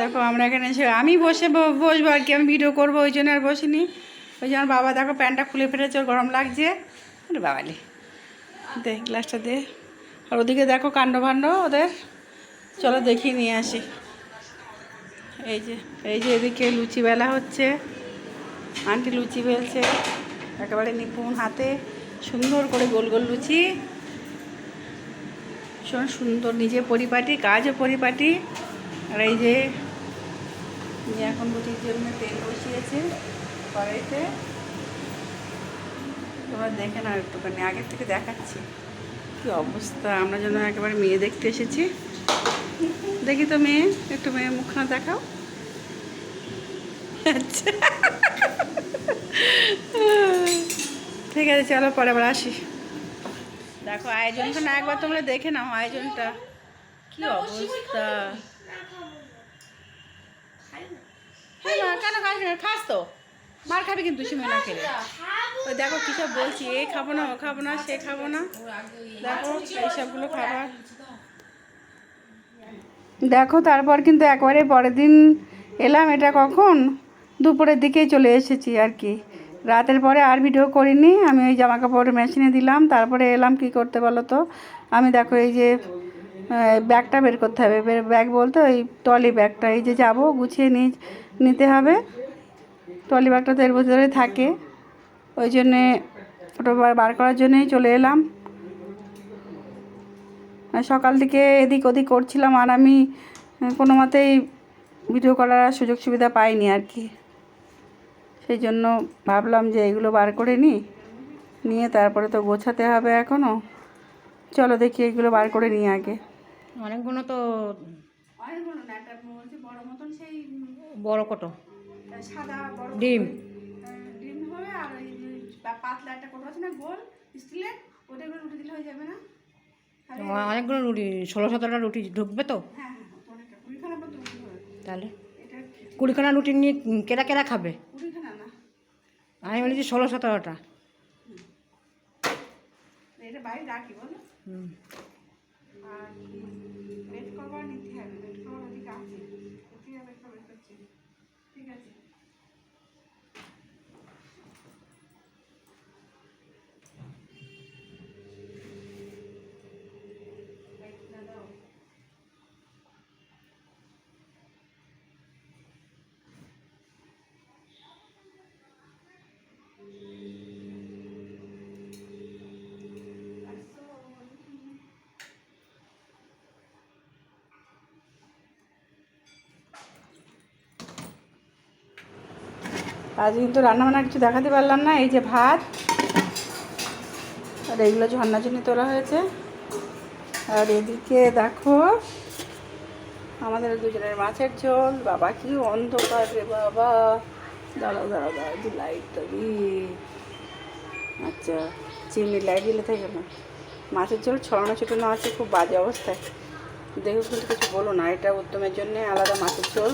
দেখো, আমরা এখানে এসে আমি বসে বসবো আর কি, আমি ভিডিও করব, ওই জন্য আর বসিনি। ওই জন্য বাবা দেখো প্যান্টটা খুলে ফেলেছে, ওর গরম লাগছে। আরে বাবালি দে, গ্লাসটা দে। আর ওদিকে দেখো কাণ্ড ভাণ্ড ওদের। চলো দেখিয়ে নিয়ে আসি। এই যে এই যে এদিকে লুচি বেলা হচ্ছে। আন্টি লুচি বেলছে। একেবারে নিপুণ হাতে। সুন্দর করে গোল গোল লুচি। ভীষণ সুন্দর। নিজে পরিপাটি কাজও পরিপাটি। আর এই যে এখন লুচির জন্য তেল বসিয়েছে কড়াইতে। তোমরা দেখে না একটুখানি, আগের থেকে দেখাচ্ছি। কি অবস্থা, আমরা যেন একেবারে মেয়ে দেখতে এসেছি। দেখি তো মেয়ে, একটু মেয়ে মুখখানা দেখাও। আচ্ছা। ঠিক আছে, চলো পরে আবার আসি। দেখো আয়োজনটা না একবার তোমরা দেখে নাও আয়োজনটা। কি অবস্থা? হ্যাঁ কেন খাস না? খাস তো। মার খাবি কিন্তু সিমে না খেলে। ওই দেখো কী সব বলছি এ খাব না ও খাব না সে খাব না। দেখো এইসবগুলো খাবার। দেখো তারপর কিন্তু একবারে পরের দিন এলাম এটা কখন? দুপুরের দিকেই চলে এসেছি আর কি। রাতের পরে আর ভিডিও করিনি, আমি ওই জামা কাপড় মেশিনে দিলাম, তারপরে এলাম কি করতে বলো তো? আমি দেখো এই যে ব্যাগটা বের করতে হবে ব্যাগ বলতে ওই টলি ব্যাগটা, এই যে যাব, গুছিয়ে নিয়ে নিতে হবে। টলি ব্যাগটা তো এর ভিতরে থাকে, ওই জন্যে ওটা বার- করার জন্যেই চলে এলাম। সকাল থেকে এদিক ওদিক করছিলাম, আর আমি কোনো মতেই ভিডিও করার সুযোগ সুবিধা পাইনি আর কি। সেই জন্য ভাবলাম যে এগুলো বার করে নিই। নিয়ে তারপরে তো গোছাতে হবে এখনও চলো দেখি এগুলো বার করে নিই আগে। অনেকগুলো তো অনেকগুলো না একটা বড় মতন সেই বড় কত? সাদা বড় ডিম। ডিম হবে আর ওই পাতলা একটা কোটো আছে না গোল স্টিলের ওটা করে রুটি দিলে হয়ে যাবে না। অনেকগুলো রুটি ষোলো সতেরোটা রুটি ঢুকবে তো? হ্যাঁ হ্যাঁ রুটি তাহলে কুড়িখানা রুটি নিয়ে কেরা কেরা খাবে? আমি বলেছি ষোলো সতেরোটা। এটা বাইরে রাখি বলো। হুম। আর বেড কভার নিতে হবে বেড কভার ওদিকে আছে কোথায় বেড কভার করছি ঠিক আছে লাইটটা দাও আজ কিন্তু রান্নাবান্না কিছু দেখাতে পারলাম না, এই যে ভাত, আর এগুলো ঝর্ণা জন্য তোলা হয়েছে। আর এদিকে দেখো, আমাদের দুজনের মাছের ঝোল, বাবা কি অন্ধকার রে বাবা। দাঁড়াও দাঁড়াও দাঁড়াও দি লাইটটা দি আচ্ছা চিমনি লাইট দিলে থাকে না। মাছের ঝোল ছড়ানো, ছোটানো আছে, খুব বাজে অবস্থায়। দেখো কিন্তু কিছু বলো না, এটা উত্তমের জন্য আলাদা মাছের ঝোল।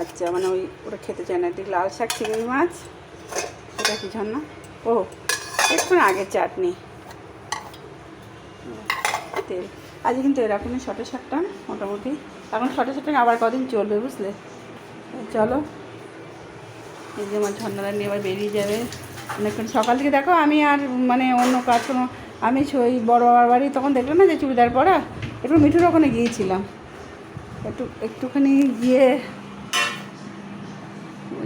আচ্ছা মানে ওই ওটা খেতে চায় না। লাল শাক, চিংড়ি মাছ, এটা কি ঝর্ণা? ও, একটু আগের চাটনি। তেল। আজ কিন্তু এরকমই শর্টে শাকটা, মোটামুটি। এখন শর্টে শাকটা আবার কদিন চলবে, বুঝলে? চলো। এই যে আমার ঝর্ণাটা নিয়ে আবার বেরিয়ে যাবে। অনেকক্ষণ সকাল থেকে দেখো, আমি আর মানে অন্য কাজ কোনো আমি ওই বড় বাবার বাড়ি তখন দেখলাম না যে চুড়িদার পরা? একটু মিঠুর ওখানে গিয়েছিলাম। একটু একটুখানি গিয়ে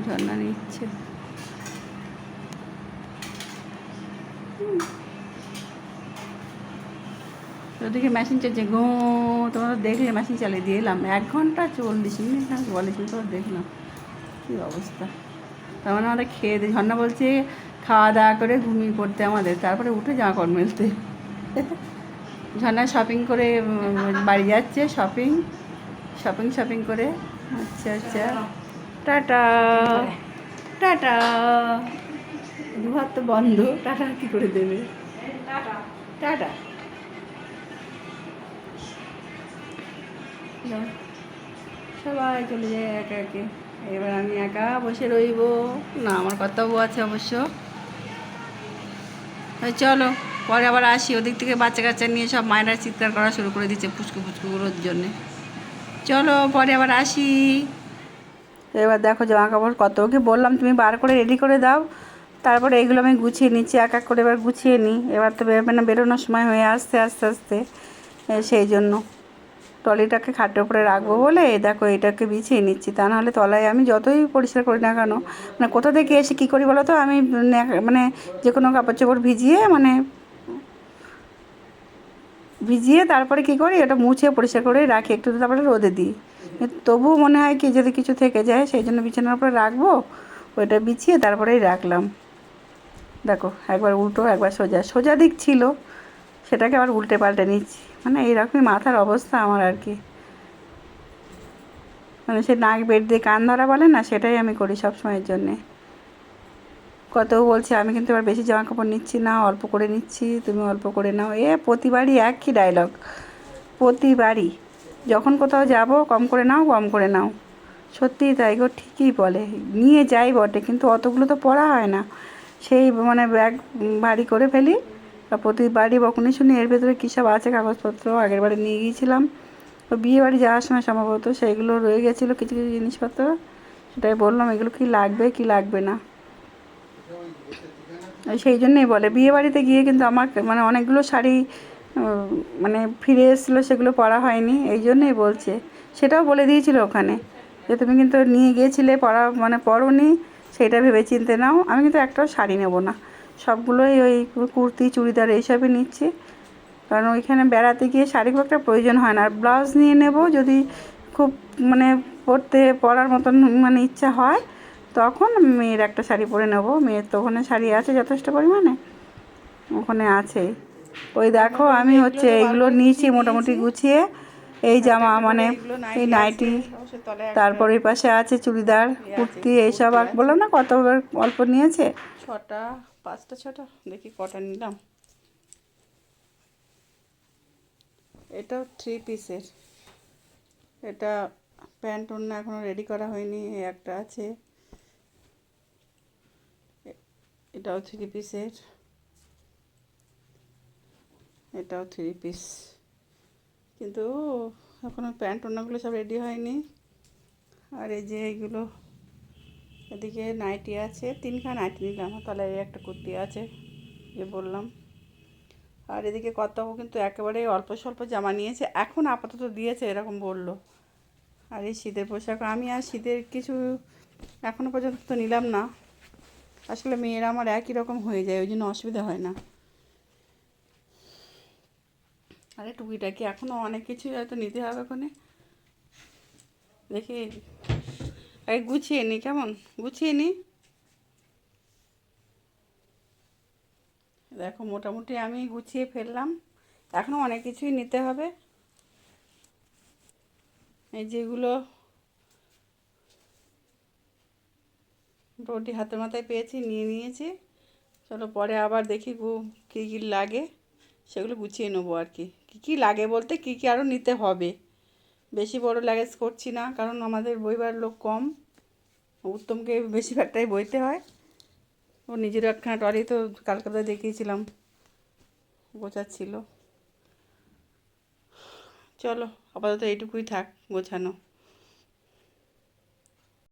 ঝর্ণা নিচ্ছে। ওদিকে মেশিন চলছে গো, তোমরা দেখলে মেশিন চালিয়ে দিয়ে এলাম। এক ঘণ্টা চল্লিশ মিনিট না বলেছি তো দেখলাম। কী অবস্থা? তার মানে আমাদের খেয়ে দিয়ে, ঝর্ণা বলছে খাওয়া দাওয়া করে ঘুমিয়ে পড়তে আমাদের, তারপরে উঠে জামা কাপড় মেলতে। ঝর্ণা শপিং করে বাড়ি যাচ্ছে শপিং শপিং শপিং করে। আচ্ছা আচ্ছা। টাটা। টাটা। দুহাত তো বন্ধ। টাটা কি করে দেবে? টাটা। সবাই চলে যায় একা একে। এবার আমি একা বসে রইব। না, আমার কর্তব্য আছে অবশ্য। চলো, পরে আবার আসি। ওদিক থেকে বাচ্চা কাচ্চা নিয়ে সব মায়েরা চিৎকার করা শুরু করে দিচ্ছে পুচকু পুচকুগুলোর জন্যে। চলো, পরে আবার আসি। এবার দেখো জামা কাপড় কত ওকে বললাম, তুমি বার করে রেডি করে দাও। তারপরে এগুলো আমি গুছিয়ে নিচ্ছি, এক এক করে এবার গুছিয়ে নিই এবার তো বেরোবে না বেরোনোর সময় হয়ে আসতে আস্তে। আস্তে সেই জন্য। ট্রলিটাকে খাটের উপরে রাখব বলে দেখো এটাকে বিছিয়ে নিচ্ছি। তা নাহলে তলায় আমি যতই পরিষ্কার করি না কেন মানে কোথা থেকে এসে কী করি বলো তো, আমি মানে যে কোনো কাপড় চোপড় ভিজিয়ে মানে ভিজিয়ে তারপরে কী করি, এটা মুছে পরিষ্কার করে রাখি, একটু তারপরে রোদে দিই। তবুও মনে হয় কি, যদি কিছু থেকে যায়, সেই জন্য বিছানার উপরে রাখব, ওইটা বিছিয়ে তারপরেই রাখলাম। দেখো, একবার উল্টো, একবার সোজা। সোজা দিক ছিল, সেটাকে আবার উল্টে পাল্টে নিচ্ছি। মানে এইরকমই মাথার অবস্থা আমার আর কি। মানে সে নাক বেড দিয়ে কান ধরা বলে না, সেটাই আমি করি সব সময়ের জন্যে। কত বলছে, আমি কিন্তু এবার বেশি জামা কাপড় নিচ্ছি না, অল্প করে নিচ্ছি, তুমি অল্প করে নাও। এ প্রতিবারই একই ডায়লগ প্রতিবারই। যখন কোথাও যাব, কম করে নাও, কম করে নাও। সত্যিই তাই গো, ঠিকই বলে। নিয়ে যাই বটে, কিন্তু অতগুলো তো পড়া হয় না। সেই মানে ব্যাগ ভারী করে ফেলি, আর প্রতিবারই বকুনি শুনি এর ভেতরে কী সব আছে কাগজপত্র, আগের বারে নিয়ে গিয়েছিলাম। তো বিয়ে বাড়ি যাওয়ার সময় সম্ভবত সেইগুলো রয়ে গেছিল কিছু কিছু জিনিসপত্র। সেটাই বললাম, এগুলো কি লাগবে কি লাগবে না। সেই জন্যই বলে, বিয়ে বাড়িতে গিয়ে কিন্তু আমার মানে অনেকগুলো শাড়ি মানে ফিরে এসেছিল, সেগুলো পরা হয়নি, এই জন্যই বলছে। সেটাও বলে দিয়েছিল ওখানে যে, তুমি কিন্তু নিয়ে গিয়েছিলে পরা মানে পরনি সেটা ভেবে চিনতে নাও, আমি কিন্তু একটাও শাড়ি নেব না। সবগুলোই ওই কুর্তি, চুড়িদার, এইসবই নিচ্ছি। কারণ ওইখানে বেড়াতে গিয়ে শাড়ি খুব একটা প্রয়োজন হয় না। আর ব্লাউজ নিয়ে নেব, যদি খুব মানে পরতে পরার মতন মানে ইচ্ছা হয়, তখন মেয়ের একটা শাড়ি পরে নেব। মেয়ের তো ওখানে শাড়ি আছে যথেষ্ট পরিমাণে। ওখানে আছে। ওই দেখো, আমি হচ্ছে এইগুলো নিয়েছি মোটামুটি গুছিয়ে। এই জামা মানে এই নাইটি, তারপর এই পাশে আছে চুড়িদার, কুর্তি, এইসব। আর বললাম না কত অল্প নিয়েছে? ছটা, পাঁচটা, ছটা? দেখি কটা নিলাম। এটাও থ্রি পিসের এটা প্যান্ট অন্য এখনও রেডি করা হয়নি একটা আছে। এটাও থ্রি পিসের এটাও থ্রি পিস কিন্তু এখনও প্যান্ট অন্যগুলো সব রেডি হয়নি। আর এই যে এইগুলো এদিকে নাইটি আছে, তিনখানা নাইটি নিলাম। তাহলে এই একটা কুর্তি আছে যে বললাম। আর এদিকে কত কিন্তু একেবারে অল্প স্বল্প জামা নিয়েছে, এখন আপাতত দিয়েছে, এরকম বলল। আর এই শীতের পোশাক, আমি আর শীতের কিছু এখনও পর্যন্ত তো নিলাম না। আসলে মেয়েরা আমার একই রকম হয়ে যায়, ওই জন্য অসুবিধা হয় না। আরে টুকিটাকি এখনও অনেক কিছুই হয়তো নিতে হবে ওখানে দেখি। আগে গুছিয়ে নি, কেমন? গুছিয়ে নি? দেখো, মোটামুটি আমি গুছিয়ে ফেললাম। এখনও অনেক কিছুই নিতে হবে। এই যেগুলো মোটামুটি হাতের মাথায় পেয়েছি, নিয়ে নিয়েছি। চলো পরে আবার দেখি গু- কী কী লাগে। সেগুলো গুছিয়ে নেব আর কি। কী কী লাগে বলতে, কী কী আরও নিতে হবে। বেশি বড় লাগেজ করছি না, কারণ আমাদের বইবার লোক কম। উত্তমকে বেশিরভাগটাই বইতে হয়। ও নিজের একখানা টলি তো কালকাতায় দেখিয়েছিলাম। গোছাচ্ছিল। চলো, আপাতত এইটুকুই থাক, গোছানো।